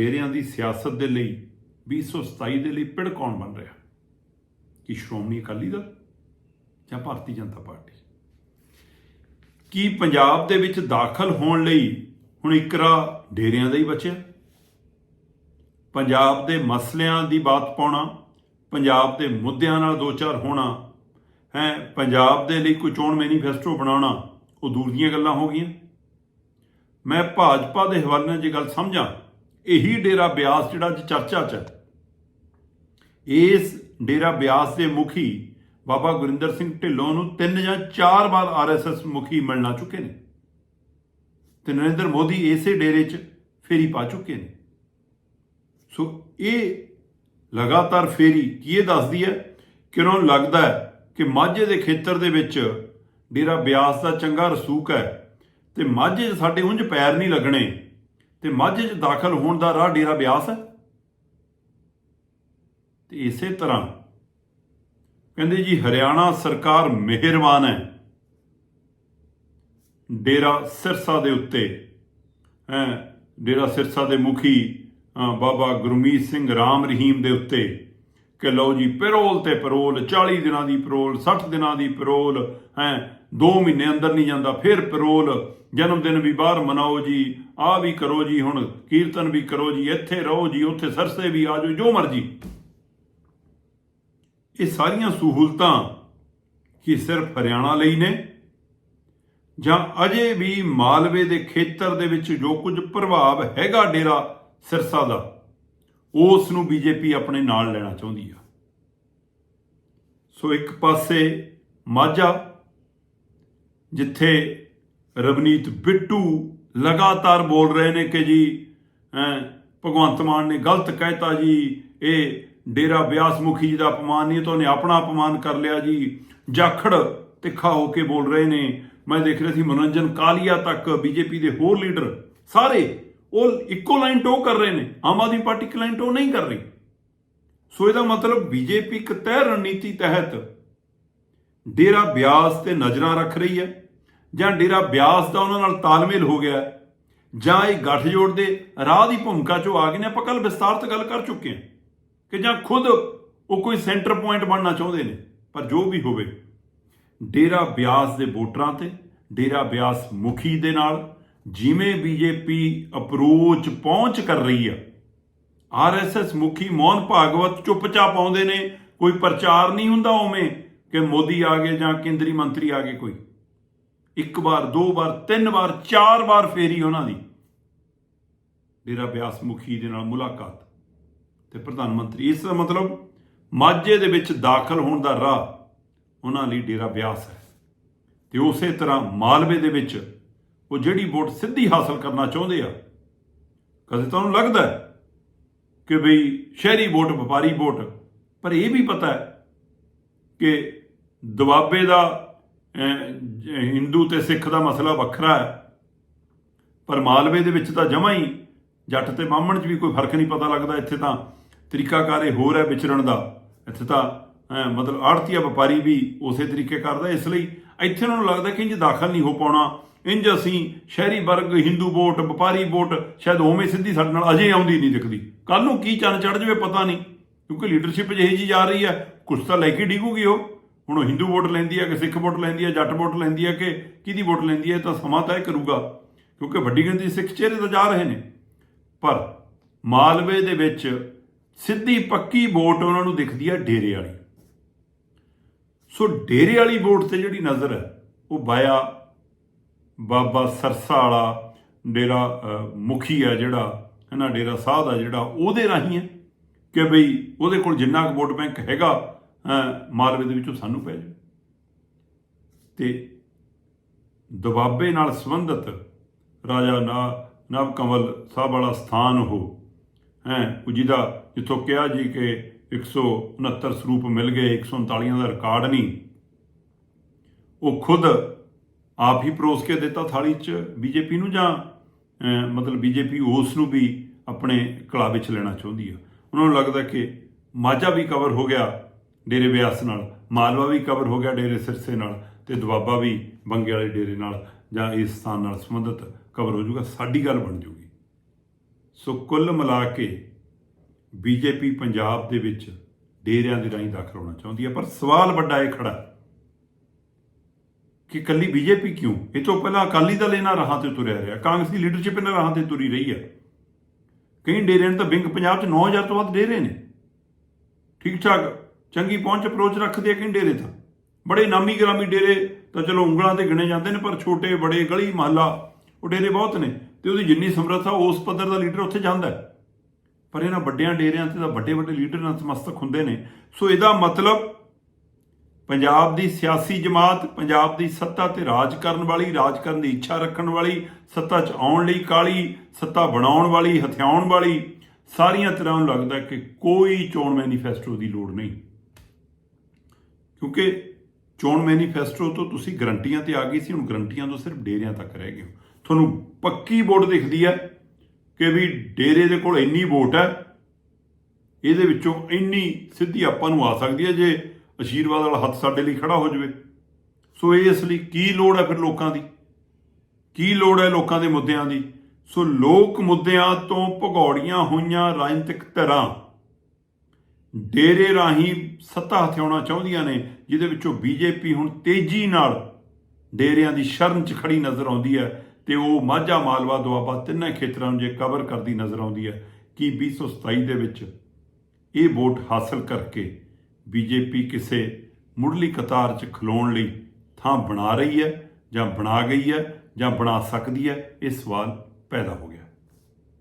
ਡੇਰਿਆਂ ਦੀ ਸਿਆਸਤ ਦੇ ਲਈ 2027 ਦੇ ਲਈ ਪਿੜ ਕੌਣ ਬਣ ਰਿਹਾ? ਕੀ ਸ਼੍ਰੋਮਣੀ ਅਕਾਲੀ ਦਲ ਜਾਂ ਭਾਰਤੀ ਜਨਤਾ ਪਾਰਟੀ? ਕੀ ਪੰਜਾਬ ਦੇ ਵਿੱਚ ਦਾਖਲ ਹੋਣ ਲਈ ਹੁਣ ਇਕਰਾ ਡੇਰਿਆਂ ਦਾ ਹੀ ਬਚਿਆ? ਪੰਜਾਬ ਦੇ ਮਸਲਿਆਂ ਦੀ ਬਾਤ ਪਾਉਣਾ, ਪੰਜਾਬ ਦੇ ਮੁੱਦਿਆਂ ਨਾਲ ਦੋ ਚਾਰ ਹੋਣਾ, ਹੈ, ਪੰਜਾਬ ਦੇ ਲਈ ਕੋਈ ਚੋਣ ਮੈਨੀਫੈਸਟੋ ਬਣਾਉਣਾ, ਉਹ ਦੂਰ ਦੀਆਂ ਗੱਲਾਂ ਹੋ ਗਈਆਂ। ਮੈਂ ਭਾਜਪਾ ਦੇ ਹਵਾਲੇ ਨਾਲ ਜੇ ਗੱਲ ਸਮਝਾਂ ਇਹੀ ਡੇਰਾ ਬਿਆਸ ਜਿਹੜਾ ਅੱਜ ਚਰਚਾ 'ਚ ਹੈ। ਇਸ ਡੇਰਾ ਬਿਆਸ ਦੇ ਮੁਖੀ ਬਾਬਾ ਗੁਰਿੰਦਰ ਸਿੰਘ ਢਿੱਲੋਂ ਨੂੰ ਤਿੰਨ ਜਾਂ ਚਾਰ ਵਾਰ ਆਰਐਸਐਸ ਮੁਖੀ ਮਿਲਣਾ ਚੁੱਕੇ ਨੇ। ਤੇ ਨਰਿੰਦਰ ਮੋਦੀ ਇਸੇ ਡੇਰੇ 'ਚ ਫੇਰੀ ਪਾ ਚੁੱਕੇ ਨੇ। ਸੋ ਇਹ ਲਗਾਤਾਰ ਫੇਰੀ ਕੀ ਇਹ ਦੱਸਦੀ ਹੈ ਕਿ ਉਹਨਾਂ ਨੂੰ ਲੱਗਦਾ ਹੈ ਕਿ ਮਾਝੇ ਦੇ ਖੇਤਰ ਦੇ ਵਿੱਚ ਡੇਰਾ ਬਿਆਸ ਦਾ ਚੰਗਾ ਰਸੂਕ ਹੈ ਤੇ ਮਾਝੇ 'ਚ ਸਾਡੇ ਉਂਝ ਪੈਰ ਨਹੀਂ ਲੱਗਣੇ। ਤੇ ਮਾਝੇ 'ਚ ਦਾਖਲ ਹੋਣ ਦਾ ਰਾਹ ਡੇਰਾ ਬਿਆਸ ਹੈ? ਤੇ ਇਸੇ ਤਰ੍ਹਾਂ ਕਹਿੰਦੇ ਜੀ, ਹਰਿਆਣਾ ਸਰਕਾਰ ਮਿਹਰਬਾਨ ਹੈ। ਡੇਰਾ ਸਿਰਸਾ ਦੇ ਉੱਤੇ, ਹੈ, ਡੇਰਾ ਸਿਰਸਾ ਦੇ ਮੁਖੀ ਬਾਬਾ ਗੁਰਮੀਤ ਸਿੰਘ ਰਾਮ ਰਹੀਮ ਦੇ ਉੱਤੇ ਕਿ ਲਓ ਜੀ, ਪੈਰੋਲ ਤੇ ਪੈਰੋਲ 40 ਦਿਨਾਂ ਦੀ ਪੈਰੋਲ 60 ਦਿਨਾਂ ਦੀ ਪੈਰੋਲ, ਹੈ 2 ਮਹੀਨੇ ਅੰਦਰ ਨਹੀਂ ਜਾਂਦਾ, ਫਿਰ ਪੈਰੋਲ ਜਨਮ ਦਿਨ ਵੀ ਬਾਹਰ ਮਨਾਓ ਜੀ ਆ ਵੀ ਕਰੋ ਜੀ ਹੁਣ, ਕੀਰਤਨ ਵੀ ਕਰੋ ਜੀ, ਇੱਥੇ ਰਹੋ ਜੀ, ਉੱਥੇ ਸਰਸੇ ਵੀ ਆ ਜਾਓ, ਜੋ ਮਰਜ਼ੀ। ਇਹ ਸਾਰੀਆਂ ਸਹੂਲਤਾਂ ਕਿ ਸਿਰਫ ਹਰਿਆਣਾ ਲਈ ਨੇ? ਜਾਂ ਅਜੇ ਵੀ ਮਾਲਵੇ ਦੇ ਖੇਤਰ ਦੇ ਵਿੱਚ ਜੋ ਕੁਝ ਪ੍ਰਭਾਵ ਹੈਗਾ ਡੇਰਾ ਸਿਰਸਾ ਦਾ? ਉਸ ਨੂੰ ਬੀਜੇਪੀ ਆਪਣੇ ਨਾਲ ਲੈਣਾ ਚਾਹੁੰਦੀ ਆ। ਸੋ ਇੱਕ ਪਾਸੇ ਮਾਝਾ, ਜਿੱਥੇ ਰਵਨੀਤ ਬਿੱਟੂ ਲਗਾਤਾਰ ਬੋਲ ਰਹੇ ਨੇ ਕਿ ਜੀ ਭਗਵੰਤ ਮਾਨ ਨੇ ਗਲਤ ਕਹਿਤਾ ਜੀ, ਇਹ ਡੇਰਾ ਬਿਆਸ ਮੁਖੀ ਜੀ ਦਾ ਅਪਮਾਨ ਨਹੀਂ ਤਾਂ ਉਹਨੇ ਆਪਣਾ ਅਪਮਾਨ ਕਰ ਲਿਆ ਜੀ। ਜਾਖੜ ਤਿੱਖਾ ਹੋ ਕੇ ਬੋਲ ਰਹੇ ਨੇ। ਮੈਂ ਦੇਖ ਰਿਹਾ ਸੀ ਮਨੋਰੰਜਨ ਕਾਲੀਆ ਤੱਕ ਬੀਜੇਪੀ ਦੇ ਹੋਰ ਲੀਡਰ ਸਾਰੇ ਉਹ ਇੱਕੋ ਲਾਈਨ ਟੋ ਕਰ ਰਹੇ ਨੇ, ਆਮ ਆਦਮੀ ਪਾਰਟੀ ਇੱਕ ਲਾਈਨ ਟੋ ਨਹੀਂ ਕਰ ਰਹੀ। ਸੋ ਇਹਦਾ ਮਤਲਬ ਬੀਜੇਪੀ ਇੱਕ ਤੈਅ ਰਣਨੀਤੀ ਤਹਿਤ ਡੇਰਾ ਬਿਆਸ ਤੇ ਨਜ਼ਰਾਂ ਰੱਖ ਰਹੀ ਹੈ, ਜਾਂ ਡੇਰਾ ਬਿਆਸ ਦਾ ਉਹਨਾਂ ਨਾਲ ਤਾਲਮੇਲ ਹੋ ਗਿਆ ਜਾਂ ਇਹ ਗੱਠਜੋੜ ਦੇ ਰਾਹ ਦੀ ਭੂਮਿਕਾ ਚੋਂ ਆ ਗਏ ਨੇ, ਆਪਾਂ ਕੱਲ ਵਿਸਤਾਰਤ ਗੱਲ ਕਰ ਚੁੱਕੇ ਹਾਂ ਕਿ ਜਾਂ ਖੁਦ ਉਹ ਕੋਈ ਸੈਂਟਰ ਪੁਆਇੰਟ ਬਣਨਾ ਚਾਹੁੰਦੇ ਨੇ, ਪਰ ਜੋ ਵੀ ਹੋਵੇ, ਡੇਰਾ ਬਿਆਸ ਦੇ ਵੋਟਰਾਂ ਤੇ, ਡੇਰਾ ਬਿਆਸ ਮੁਖੀ ਦੇ ਨਾਲ ਜਿਵੇਂ ਬੀਜੇਪੀ ਅਪਰੋਚ ਪਹੁੰਚ ਕਰ ਰਹੀ ਆ ਆਰਐਸਐਸ ਮੁਖੀ ਮੋਹਨ ਭਾਗਵਤ ਚੁੱਪਚਾਪ ਆਉਂਦੇ ਨੇ, ਕੋਈ ਪ੍ਰਚਾਰ ਨਹੀਂ ਹੁੰਦਾ ਉਵੇਂ ਕਿ ਮੋਦੀ ਆ ਗਏ ਜਾਂ ਕੇਂਦਰੀ ਮੰਤਰੀ ਆ ਗਏ ਕੋਈ। ਇੱਕ ਵਾਰ, ਦੋ ਵਾਰ, ਤਿੰਨ ਵਾਰ, ਚਾਰ ਵਾਰ ਫੇਰੀ ਉਹਨਾਂ ਦੀ। ਡੇਰਾ ਬਿਆਸ ਮੁਖੀ ਦੇ ਨਾਲ ਮੁਲਾਕਾਤ। ਤੇ ਪ੍ਰਧਾਨ ਮੰਤਰੀ, ਇਸ ਦਾ ਮਤਲਬ ਮਾਝੇ ਦੇ ਵਿੱਚ ਦਾਖਲ ਹੋਣ ਦਾ ਰਾਹ ਉਹਨਾਂ ਲਈ ਡੇਰਾ ਬਿਆਸ ਹੈ। ਤੇ ਉਸੇ ਤਰ੍ਹਾਂ ਮਾਲਵੇ ਦੇ ਵਿੱਚ ਉਹ ਜਿਹੜੀ ਵੋਟ ਸਿੱਧੀ ਹਾਸਲ ਕਰਨਾ ਚਾਹੁੰਦੇ ਆ। ਕਦੇ ਤੁਹਾਨੂੰ ਲੱਗਦਾ ਕਿ ਬਈ ਸ਼ਹਿਰੀ ਵੋਟ ਵਪਾਰੀ ਵੋਟ ਪਰ ਇਹ ਵੀ ਪਤਾ ਹੈ ਕਿ ਦੁਆਬੇ ਦਾ ਹਿੰਦੂ ਤੇ ਸਿੱਖ ਦਾ ਮਸਲਾ ਵੱਖਰਾ ਹੈ। ਪਰ ਮਾਲਵੇ ਦੇ ਵਿੱਚ ਤਾਂ ਜਮਾਂ ਹੀ ਜੱਟ ਤੇ ਬਾਹਮਣ 'ਚ ਵੀ ਕੋਈ ਫ਼ਰਕ ਨਹੀਂ ਪਤਾ ਲੱਗਦਾ ਇੱਥੇ ਤਾਂ ਤਰੀਕਾਕਾਰ ਇਹ ਹੋਰ ਹੈ ਵਿਚਰਨ ਦਾ। ਇੱਥੇ ਤਾਂ ਅਹ, ਮਤਲਬ ਆੜਤੀਆ ਵਪਾਰੀ ਵੀ ਉਸੇ ਤਰੀਕੇ ਕਰਦਾ ਇਸ ਲਈ ਇੱਥੇ ਉਹਨਾਂ ਨੂੰ ਲੱਗਦਾ ਕਿ ਇੰਜ ਦਾਖਲ ਨਹੀਂ ਹੋ ਪਾਉਣਾ। ਇੰਜ ਅਸੀਂ ਸ਼ਹਿਰੀ ਵਰਗ, ਹਿੰਦੂ ਵੋਟ, ਵਪਾਰੀ ਵੋਟ, ਸ਼ਾਇਦ ਉਵੇਂ ਸਿੱਧੀ ਸਾਡੇ ਨਾਲ ਅਜੇ ਆਉਂਦੀ ਨਹੀਂ ਦਿਖਦੀ। ਕੱਲ ਨੂੰ ਕੀ ਚੰਨ ਚੜ ਜਾਵੇ ਪਤਾ ਨਹੀਂ, ਕਿਉਂਕਿ ਲੀਡਰਸ਼ਿਪ ਜਿਹੀ ਜੀ ਜਾ ਰਹੀ ਹੈ, ਕੁਛ ਤਾਂ ਲੈ ਕੇ ਡਿੱਗੂਗੀ ਉਹ। ਹੁਣ ਉਹ ਹਿੰਦੂ ਵੋਟ ਲੈਂਦੀ ਹੈ ਕਿ ਸਿੱਖ ਵੋਟ ਲੈਂਦੀ ਹੈ, ਜੱਟ ਵੋਟ ਲੈਂਦੀ ਹੈ ਕਿ ਕਿਹਦੀ ਵੋਟ ਲੈਂਦੀ ਹੈ, ਇਹ ਤਾਂ ਸਮਾਂ ਤੈਅ ਕਰੂਗਾ, ਕਿਉਂਕਿ ਵੱਡੀ ਗਿਣਤੀ ਸਿੱਖ ਚਿਹਰੇ ਤਾਂ ਜਾ ਰਹੇ ਨੇ। ਪਰ ਮਾਲਵੇ ਦੇ ਵਿੱਚ ਸਿੱਧੀ ਪੱਕੀ ਵੋਟ ਉਹਨਾਂ ਨੂੰ ਦਿਖਦੀ ਹੈ ਡੇਰੇ ਵਾਲੀ। ਸੋ ਡੇਰੇ ਵਾਲੀ ਵੋਟ ਤੇ ਜਿਹੜੀ ਨਜ਼ਰ ਹੈ, ਉਹ ਬਾਇਆ ਬਾਬਾ ਸਰਸਾ ਵਾਲਾ ਡੇਰਾ ਮੁਖੀ ਹੈ ਜਿਹੜਾ ਹੈ ਡੇਰਾ ਸਾਹਿਬ ਦਾ ਜਿਹੜਾ ਉਹਦੇ ਰਾਹੀਂ ਹੈ ਕਿ ਬਈ ਉਹਦੇ ਕੋਲ ਜਿੰਨਾ ਕੁ ਵੋਟ ਬੈਂਕ ਹੈਗਾ ਅ, ਮਾਲਵੇ ਦੇ ਵਿੱਚੋਂ ਸਾਨੂੰ ਪੈ ਜਾਵੇ। ਤੇ ਦੁਆਬੇ ਨਾਲ ਸੰਬੰਧਿਤ ਰਾਜਾ ਨਾ ਨਵ ਕੰਵਲ ਸਾਹਿਬ ਵਾਲਾ ਸਥਾਨ ਉਹ ਹੈ ਉਹ ਜਿਹਦਾ ਜਿੱਥੋਂ ਕਿਹਾ ਜੀ ਕਿ 169 ਸਰੂਪ ਮਿਲ ਗਏ 139 ਦਾ ਰਿਕਾਰਡ ਨਹੀਂ ਉਹ ਖੁਦ ਆਪ ਹੀ ਪਰੋਸ ਕੇ ਦਿੱਤਾ ਥਾਲੀ 'ਚ ਬੀਜੇਪੀ ਨੂੰ ਜਾਂ ਅਹ, ਮਤਲਬ ਬੀਜੇਪੀ ਉਸ ਨੂੰ ਵੀ ਆਪਣੇ ਕਲਾ ਵਿੱਚ ਲੈਣਾ ਚਾਹੁੰਦੀ ਆ। ਉਹਨਾਂ ਨੂੰ ਲੱਗਦਾ ਕਿ ਮਾਝਾ ਵੀ ਕਵਰ ਹੋ ਗਿਆ ਡੇਰੇ ਬਿਆਸ ਨਾਲ ਮਾਲਵਾ ਵੀ ਕਵਰ ਹੋ ਗਿਆ ਡੇਰੇ ਸਿਰਸੇ ਨਾਲ ਤੇ ਦੁਆਬਾ ਵੀ ਬੰਗੇ ਵਾਲੇ ਡੇਰੇ ਨਾਲ ਜਾਂ ਇਸ ਸਥਾਨ ਨਾਲ ਸੰਬੰਧਿਤ ਕਵਰ ਹੋ ਜਾਊਗਾ ਸਾਡੀ ਗੱਲ ਬਣ ਜਾਊਗੀ। ਸੋ ਕੁੱਲ ਮਿਲਾ ਕੇ ਬੀਜੇਪੀ ਪੰਜਾਬ ਦੇ ਵਿੱਚ ਡੇਰਿਆਂ ਦੇ ਰਾਹੀਂ ਦਾਖਲ ਹੋਣਾ ਚਾਹੁੰਦੀ ਹੈ ਪਰ ਸਵਾਲ ਵੱਡਾ ਇਹ ਖੜਾ ਕਿ ਕੱਲੀ ਬੀਜੇਪੀ ਕਿਉਂ? ਇਹ ਤੋਂ ਪਹਿਲਾਂ ਅਕਾਲੀ ਦਲ ਇਹਨਾਂ ਰਾਹਾਂ ਤੇ ਤੁਰਿਆ ਰਿਹਾ। ਕਾਂਗਰਸ ਦੀ ਲੀਡਰਸ਼ਿਪ ਇਹਨਾਂ ਰਾਹਾਂ ਤੇ ਤੁਰੀ ਰਹੀ ਹੈ। ਕਈ ਡੇਰਿਆਂ ਨੇ ਤਾਂ ਵਿੰਗ ਪੰਜਾਬ 'ਚ 9000 ਤੋਂ ਵੱਧ ਡੇਰੇ ਨੇ। ਠੀਕ ਠਾਕ ਚੰਗੀ ਪਹੁੰਚ ਅਪਰੋਚ ਰੱਖਦੇ ਆ ਕਈ ਡੇਰੇ ਤਾਂ। ਬੜੇ ਨਾਮੀ ਗ੍ਰਾਮੀ ਡੇਰੇ ਤਾਂ ਚਲੋ ਉਂਗਲਾਂ ਤੇ ਗਿਣੇ ਜਾਂਦੇ ਨੇ, ਪਰ ਛੋਟੇ, ਬੜੇ, ਗਲੀ, ਮਹੱਲਾ, ਉਹ ਡੇਰੇ ਬਹੁਤ ਨੇ ਤੇ ਉਹਦੀ ਜਿੰਨੀ ਸਮਰੱਥਾ ਉਸ ਪੱਧਰ ਦਾ ਲੀਡਰ ਉੱਥੇ ਜਾਂਦਾ ਪਰ ਇਹਨਾਂ ਵੱਡਿਆਂ ਡੇਰਿਆਂ ਤੇ ਤਾਂ ਵੱਡੇ ਵੱਡੇ ਲੀਡਰ ਨਤਮਸਤਕ ਹੁੰਦੇ ਨੇ। ਸੋ ਇਹਦਾ ਮਤਲਬ ਪੰਜਾਬ ਦੀ ਸਿਆਸੀ ਜਮਾਤ, ਪੰਜਾਬ ਦੀ ਸੱਤਾ ਤੇ ਰਾਜ ਕਰਨ ਵਾਲੀ, ਰਾਜ ਕਰਨ ਦੀ ਇੱਛਾ ਰੱਖਣ ਵਾਲੀ, ਸੱਤਾ 'ਚ ਆਉਣ ਲਈ ਕਾਲੀ, ਸੱਤਾ ਬਣਾਉਣ ਵਾਲੀ, ਹਥਿਆਉਣ ਵਾਲੀ, ਸਾਰੀਆਂ ਤਰ੍ਹਾਂ ਨੂੰ ਲੱਗਦਾ ਕਿ ਕੋਈ ਚੋਣ ਮੈਨੀਫੈਸਟੋ ਦੀ ਲੋੜ ਨਹੀਂ। ਕਿਉਂਕਿ ਚੋਣ ਮੈਨੀਫੈਸਟੋ ਤੋਂ ਤੁਸੀਂ ਗਰੰਟੀਆਂ ਤੇ ਆ ਗਈ ਸੀ, ਹੁਣ ਗਰੰਟੀਆਂ ਤੋਂ ਸਿਰਫ ਡੇਰਿਆਂ ਤੱਕ ਰਹਿ ਗਏ ਹੋ। ਤੁਹਾਨੂੰ ਪੱਕੀ ਵੋਟ ਦਿਖਦੀ ਹੈ ਕਿ ਵੀ ਡੇਰੇ ਦੇ ਕੋਲ ਇੰਨੀ ਵੋਟ ਹੈ, ਇਹਦੇ ਵਿੱਚੋਂ ਇੰਨੀ ਸਿੱਧੀ ਆਪਾਂ ਨੂੰ ਆ ਸਕਦੀ ਹੈ ਜੇ ਅਸ਼ੀਰਵਾਦ ਵਾਲਾ ਹੱਥ ਸਾਡੇ ਲਈ ਖੜਾ ਹੋ ਜਾਵੇ। ਸੋ ਇਸ ਲਈ ਕੀ ਲੋੜ ਹੈ ਫਿਰ ਲੋਕਾਂ ਦੀ? ਕੀ ਲੋੜ ਹੈ ਲੋਕਾਂ ਦੇ ਮੁੱਦਿਆਂ ਦੀ? ਸੋ ਲੋਕ ਮੁੱਦਿਆਂ ਤੋਂ ਭਗੌੜੀਆਂ ਹੋਈਆਂ ਰਾਜਨੀਤਿਕ ਧਿਰਾਂ ਡੇਰੇ ਰਾਹੀਂ ਸੱਤਾ ਹਥਿਆਉਣਾ ਚਾਹੁੰਦੀਆਂ ਨੇ, ਜਿਹਦੇ ਵਿੱਚੋਂ ਬੀਜੇਪੀ ਹੁਣ ਤੇਜ਼ੀ ਨਾਲ ਡੇਰਿਆਂ ਦੀ ਸ਼ਰਨ 'ਚ ਖੜੀ ਨਜ਼ਰ ਆਉਂਦੀ ਹੈ ਤੇ ਉਹ ਮਾਝਾ, ਮਾਲਵਾ, ਦੁਆਬਾ ਤਿੰਨਾਂ ਖੇਤਰਾਂ ਨੂੰ ਜੇ ਕਵਰ ਕਰਦੀ ਨਜ਼ਰ ਆਉਂਦੀ ਹੈ। ਕਿ 2027 ਦੇ ਵਿੱਚ ਇਹ ਵੋਟ ਹਾਸਲ ਕਰਕੇ ਬੀਜੇਪੀ ਕਿਸੇ ਮੁੱਢਲੀ ਕਤਾਰ 'ਚ ਖਲੋਣ ਲਈ ਥਾਂ ਬਣਾ ਰਹੀ ਹੈ ਜਾਂ ਬਣਾ ਗਈ ਹੈ ਜਾਂ ਬਣਾ ਸਕਦੀ ਹੈ, ਇਹ ਸਵਾਲ ਪੈਦਾ ਹੋ ਗਿਆ।